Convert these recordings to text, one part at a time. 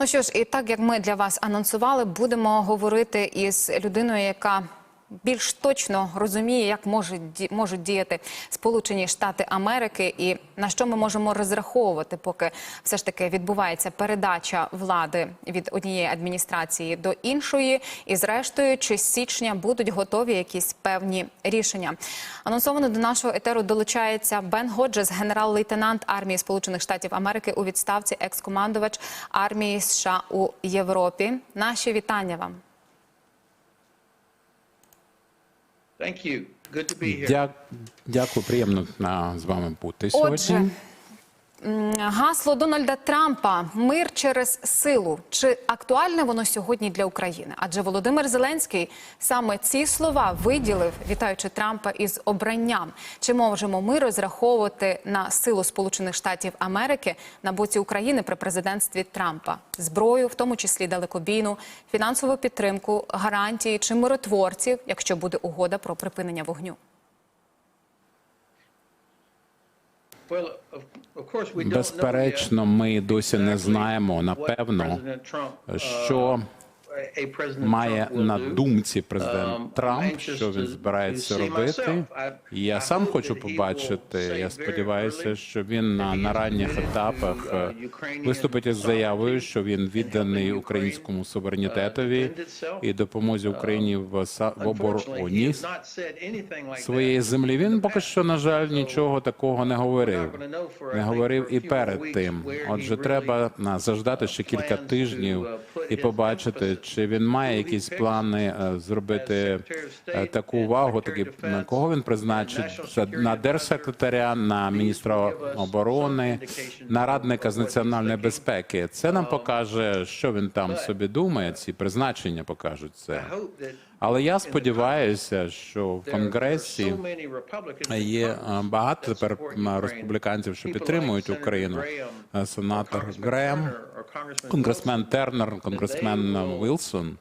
Ну що ж, і так як ми для вас анонсували, будемо говорити із людиною, яка більш точно розуміє, як можуть, можуть діяти Сполучені Штати Америки, і на що ми можемо розраховувати, поки все ж таки відбувається передача влади від однієї адміністрації до іншої, і зрештою, чи з січня будуть готові якісь певні рішення. Анонсовано до нашого етеру долучається Бен Годжес, генерал-лейтенант армії Сполучених Штатів Америки у відставці, екс-командувач армії США у Європі. Наші вітання вам. Thank you. Good to be here. Дя... Дякую, приємно на, з вами бути сьогодні. Отже, гасло Дональда Трампа Мир через силу. Чи актуальне воно сьогодні для України? Адже Володимир Зеленський саме ці слова виділив, вітаючи Трампа із обранням. Чи можемо ми розраховувати на силу Сполучених Штатів Америки на боці України при президентстві Трампа? Зброю, в тому числі далекобійну, фінансову підтримку, гарантії чи миротворців, якщо буде угода про припинення вогню? Безперечно, ми досі не знаємо напевно, uh, що має на думці Um, президент Трамп, що він збирається робити. І я сам хочу побачити. Я сподіваюся, що він на, на ранніх етапах uh, е, виступить із заявою, що він відданий українському суверенітетові uh, itself. і допомозі Україні в, обороні своєї землі. Він поки що, на жаль, нічого такого не говорив. Не говорив і перед тим. Отже, треба заждати ще uh, кілька тижнів і побачити, чи він має якісь плани е, зробити е, таку увагу, такі на кого він призначить на держсекретаря, на міністра оборони, на радника з національної безпеки. Це нам покаже, що він там собі думає. Ці призначення покажуть це. Але я сподіваюся, що в Конгресі. Є е, багато тепер республіканців, що підтримують Україну. Е, Сенатор Грем, конгресмен Тернер, конгресмен Вілсон.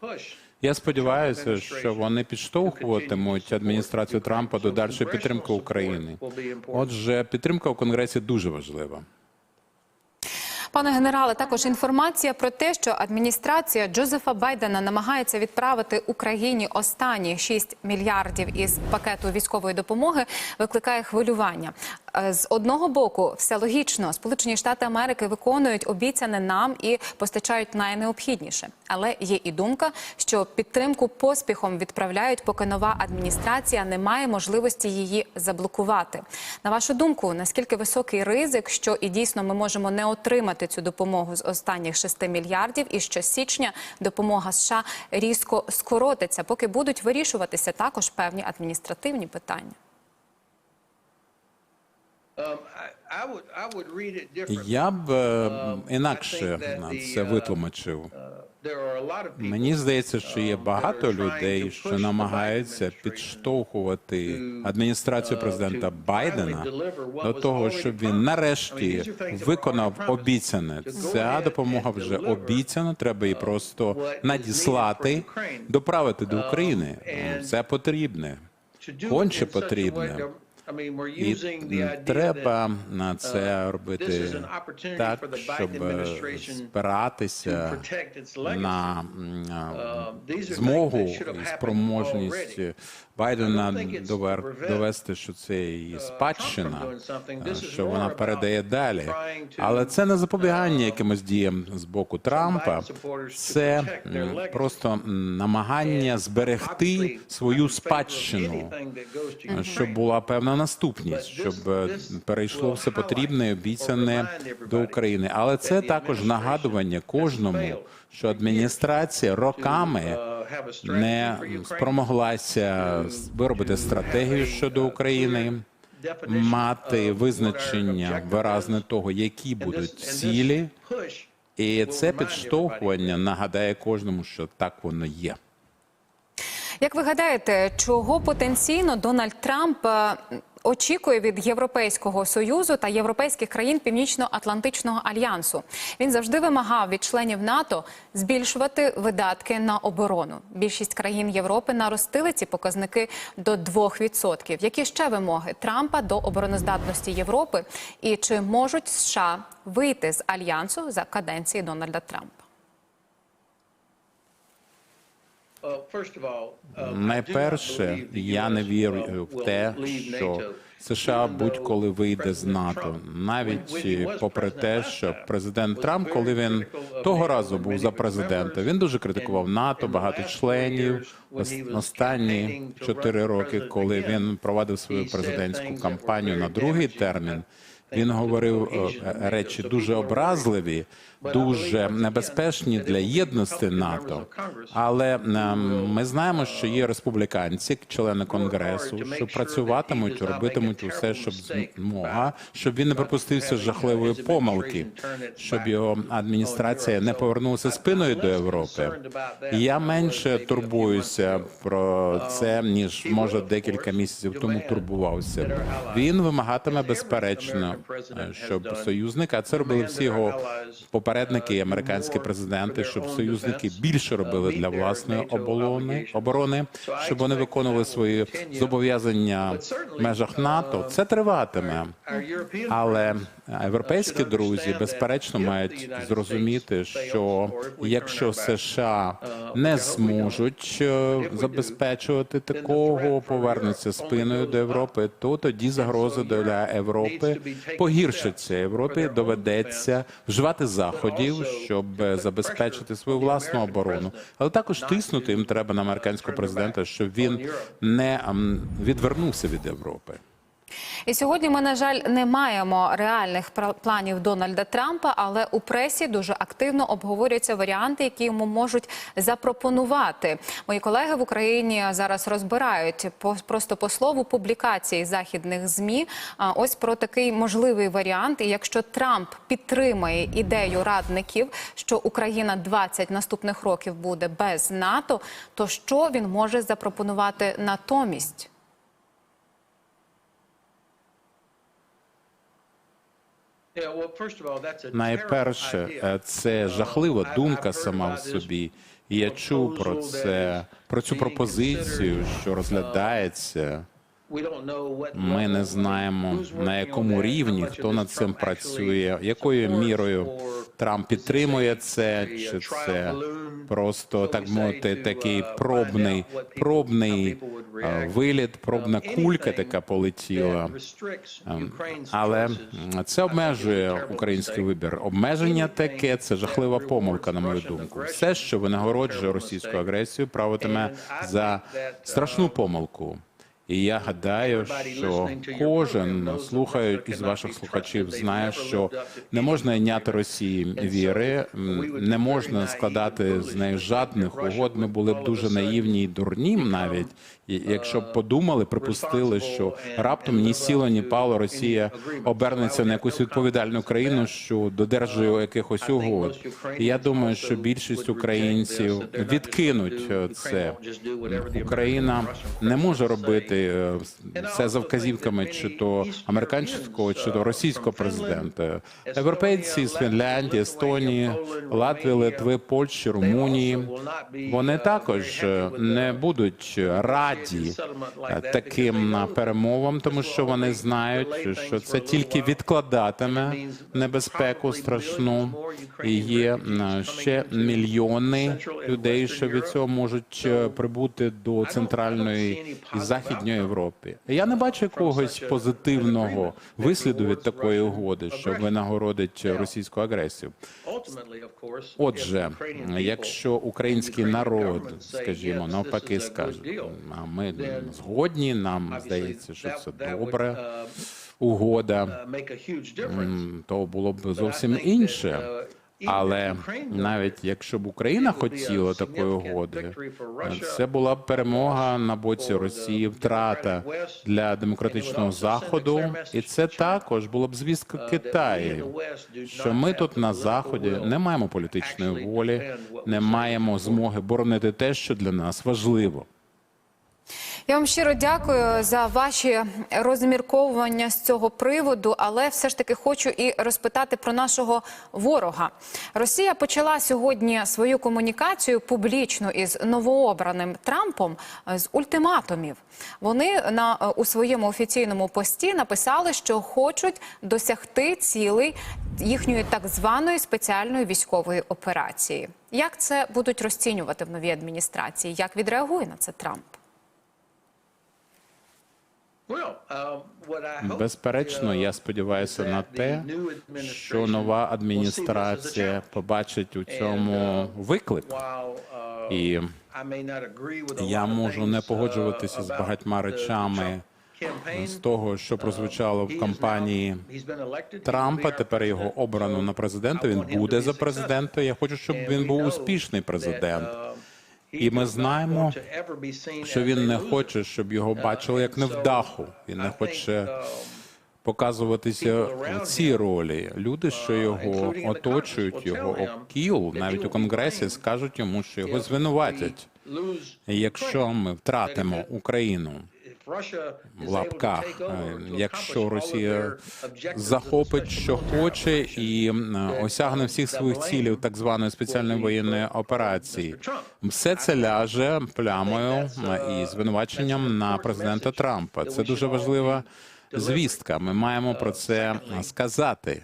Я сподіваюся, що вони підштовхуватимуть адміністрацію Трампа до дальшої підтримки України. Отже, підтримка у Конгресі дуже важлива. Пане генерале, також інформація про те, що адміністрація Джозефа Байдена намагається відправити Україні останні 6 мільярдів із пакету військової допомоги, викликає хвилювання. Е, З одного боку, все логічно, Сполучені Штати Америки виконують обіцяне нам і постачають найнеобхідніше. Але є і думка, що підтримку поспіхом відправляють, поки нова адміністрація не має можливості її заблокувати. На вашу думку, наскільки високий ризик, що і дійсно ми можемо не отримати цю допомогу з останніх 6 мільярдів, і що січня допомога США різко скоротиться, поки будуть вирішуватися також певні адміністративні питання? Я б е, Um, інакше це uh, витлумачив. Uh, Мені здається, що є um, багато людей, що намагаються підштовхувати адміністрацію uh, президента Байдена до того, щоб він нарешті виконав обіцяне. Ця допомога вже обіцяна. Треба її uh, просто надіслати, доправити до Um, України. Це потрібне. Конче потрібне. І треба uh, це робити так, щоб е, спиратися на Uh, змогу і спроможність. Байдена довести, що це її uh, спадщина, що вона передає далі. Але це не запобігання uh, якимось діям з боку Трампа. Це просто намагання зберегти свою спадщину. Щоб була певна наступність, щоб е, перейшло все потрібне і обіцяне до України. Але це також нагадування кожному, що адміністрація роками strategy не спромоглася виробити стратегію щодо України, мати визначення виразне того, які будуть цілі, і це підштовхування нагадає кожному, що так воно є. Як ви гадаєте, чого потенційно Дональд Трамп е, очікує від Європейського союзу та європейських країн Північно-Атлантичного альянсу? Він завжди вимагав від членів НАТО збільшувати видатки на оборону. Більшість країн Європи наростили ці показники до 2%. Які ще вимоги Трампа до обороноздатності Європи? І чи можуть США вийти з альянсу за каденції Дональда Трампа? Найперше, я не вірю uh, в те, що США будь-коли вийде з НАТО, навіть попри те, що президент Трамп, коли він того разу був за президента, він дуже критикував НАТО, багато членів. Останні чотири роки, коли він провадив свою президентську кампанію на другий термін. Він говорив е, речі дуже образливі, дуже небезпечні для єдності НАТО. Але ем, ми знаємо, що є республіканці, члени конгресу, що працюватимуть, робитимуть усе, щоб змога, щоб він не припустився жахливої помилки, щоб його адміністрація не повернулася спиною до Європи. я менше турбуюся про це, ніж може декілька місяців тому турбувався. Він вимагатиме безперечно, has щоб done, союзники, а це робили всі його allies, попередники і американські президенти, щоб союзники більше робили для власної оборони, оборони, щоб вони виконували свої зобов'язання в межах НАТО. Це триватиме. Але європейські друзі безперечно мають зрозуміти, що якщо США не зможуть е, забезпечувати такого, повернуться спиною до Європи, то тоді загрози для Європи погіршаться. Європі доведеться вживати заходів, щоб забезпечити свою власну оборону, але також тиснути їм треба на американського президента, щоб він не відвернувся від Європи. І сьогодні ми, на жаль, не маємо реальних планів Дональда Трампа, але у пресі дуже активно обговорюються варіанти, які йому можуть запропонувати. Мої колеги в Україні зараз розбирають просто по слову публікації західних змі. Ось про такий можливий варіант. І якщо Трамп підтримає ідею радників, що Україна 20 наступних років буде без НАТО, то що він може запропонувати натомість? Найперше, е, це жахлива думка сама в собі. І я чув про це, про цю пропозицію, що розглядається. Ми не знаємо на якому рівні, хто над цим працює, якою мірою Трамп підтримує це, чи це просто так мовити, такий uh, пробний, пробний виліт, пробна Um, кулька, така полетіла. Ем, Але це обмежує український вибір. Обмеження таке це жахлива помилка, на мою думку. Все, що винагороджує російську агресію, правитиме за страшну uh, помилку. І я гадаю, що кожен слухаючи із ваших слухачів, знає, що не можна йняти. Росії віри, не можна складати з нею жадних угод. Ми були б дуже наївні і дурні навіть, якщо б подумали, припустили, що раптом ні сіло, ні пало Росія обернеться на якусь відповідальну країну, що додержує якихось угод. Я думаю, що більшість українців відкинуть е, це. Україна не може робити е, все за вказівками чи то американського, чи то російського президента. Європейці з Фінляндії, Естонії, Латвії, Литви, Польщі, Румунії. Вони також е, не будуть раді е, таким е, перемовам, тому що вони знають, що це тільки відкладатиме небезпеку страшну. І є е, ще мільйони людей, що від цього можуть прибути до центральної і західної Європи. Я не бачу якогось позитивного висліду від такої угоди, що винагородить російську агресію. Отже, якщо український народ, скажімо, навпаки скаже, ми згодні, нам здається, що це добре. угода, м, то було б зовсім інше. Але навіть якщо б Україна хотіла такої угоди, це була б перемога на боці Росії, втрата для демократичного заходу, і це також було б звістка Китаю, що ми тут на заході не маємо політичної волі, не маємо змоги боронити те, що для нас важливо. Я вам щиро дякую за ваші розмірковування з цього приводу, але все ж таки хочу і розпитати про нашого ворога. Росія почала сьогодні свою комунікацію публічно із новообраним Трампом з ультиматумів. Вони на у своєму офіційному пості написали, що хочуть досягти цілей їхньої так званої спеціальної військової операції. Як це будуть розцінювати в новій адміністрації? Як відреагує на це Трамп? Безперечно, uh, я сподіваюся на те, що нова адміністрація побачить у цьому uh, виклик. Uh, І a я можу не uh, погоджуватися з багатьма речами з того, що прозвучало uh, в кампанії Трампа. Тепер його обрано на президента. Він буде за президента. Я хочу, щоб він був успішний президент. І ми знаємо, Що він не хоче, щоб його бачили як невдаху. Він не хоче показуватися в цій ролі. Люди, що його оточують, його окіл, навіть у конгресі, скажуть йому, що його звинуватять. Якщо ми втратимо Україну в лапках, е, якщо Росія захопить, що хоче, і е, осягне всіх своїх цілів так званої спеціальної воєнної операції, все це ляже плямою е, і звинуваченням на президента Трампа. Це дуже важлива звістка. Ми маємо про це сказати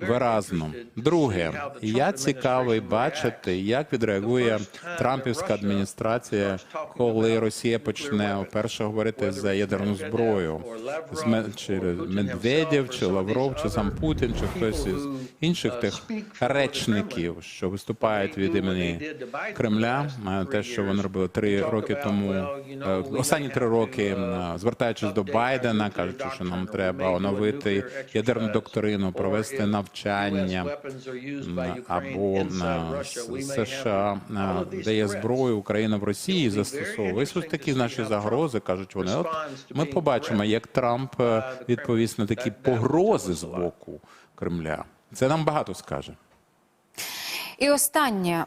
виразно. Друге, я цікавий бачити, як відреагує Трампівська адміністрація, коли Росія почне вперше говорити за ядерну зброю. З Медведєв, чи Лавров, чи сам Путін, чи хтось із інших тих речників, що виступають від імені Кремля. е, Те, що вони робили три роки тому, е, останні три роки, е, звертаючись до Байдена, кажучи, що нам треба оновити ядерну доктрину, провести навчання або на США дає зброю Україна в Росії застосовує. Ось такі наші загрози кажуть вони. От ми побачимо, як Трамп е, відповість на такі погрози з боку Кремля. Це нам багато скаже. І останнє,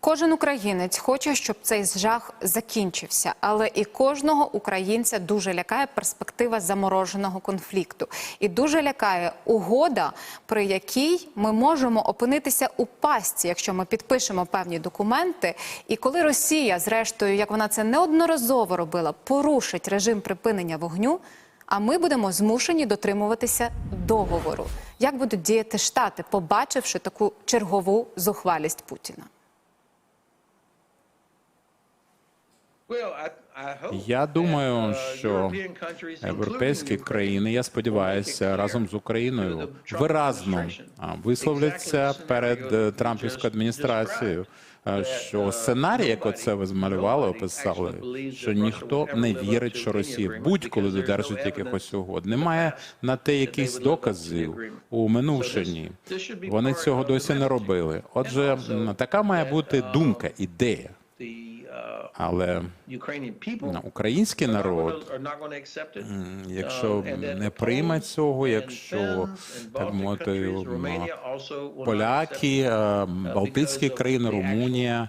кожен українець хоче, щоб цей жах закінчився, але і кожного українця дуже лякає перспектива замороженого конфлікту, і дуже лякає угода, при якій ми можемо опинитися у пастці, якщо ми підпишемо певні документи. І коли Росія, зрештою, як вона це неодноразово робила, порушить режим припинення вогню. А ми будемо змушені дотримуватися договору. Як будуть діяти штати, побачивши таку чергову зухвалість Путіна? Я думаю, що європейські країни, я сподіваюся, разом з Україною виразно висловляться перед е, Трампівською адміністрацією. Е, Що сценарій, як оце ви змалювали, описали, що ніхто не вірить, що Росія будь-коли додержить якихось угод. Немає на те якихось доказів у минувшині. Вони цього досі не робили. Отже, така має бути думка, ідея. Але український народ, м, якщо не прийме цього, якщо так мовити, поляки, е, Балтійські країни, Румунія,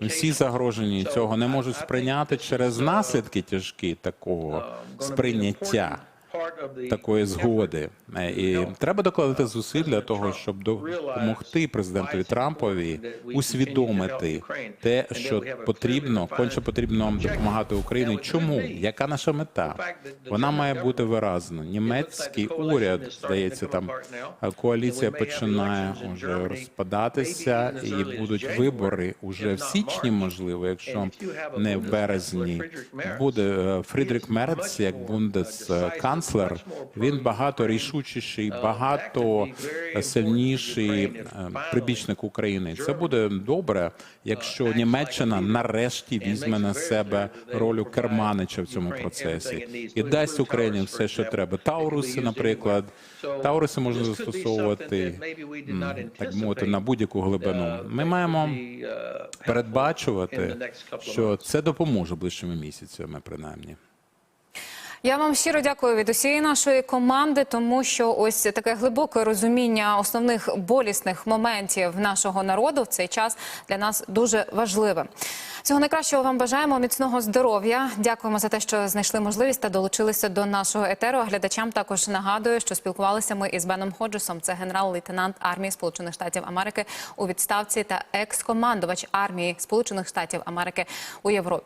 всі загрожені цього не можуть сприйняти через наслідки тяжкі такого сприйняття такої згоди. Е, І треба докладати зусиль для того, щоб допомогти президентові Трампові усвідомити те, що потрібно, конче потрібно допомагати Україні. Чому? Яка наша мета? Вона має бути виразна. Німецький уряд здається, там е, коаліція починає вже розпадатися, і будуть вибори уже в січні, можливо, якщо не в березні. Буде е, Фрідрік Мерц як бундесканцлер. Він багато рішучіший, багато сильніший е, прибічник України. Це буде добре, якщо Німеччина нарешті візьме на себе роль керманича в цьому процесі і дасть Україні все, що треба. Тауруси, наприклад, Тауруси можна застосовувати так мовити на будь-яку глибину. Ми маємо передбачувати, що це допоможе ближчими місяцями, принаймні. Я вам щиро дякую від усієї нашої команди, тому що ось таке глибоке розуміння основних болісних моментів нашого народу в цей час для нас дуже важливе. Всього найкращого вам бажаємо міцного здоров'я. Дякуємо за те, що знайшли можливість та долучилися до нашого етеру. А Глядачам також нагадую, що спілкувалися ми із Беном Ходжесом. Це генерал-лейтенант армії Сполучених Штатів Америки у відставці та екс-командувач армії Сполучених Штатів Америки у Європі.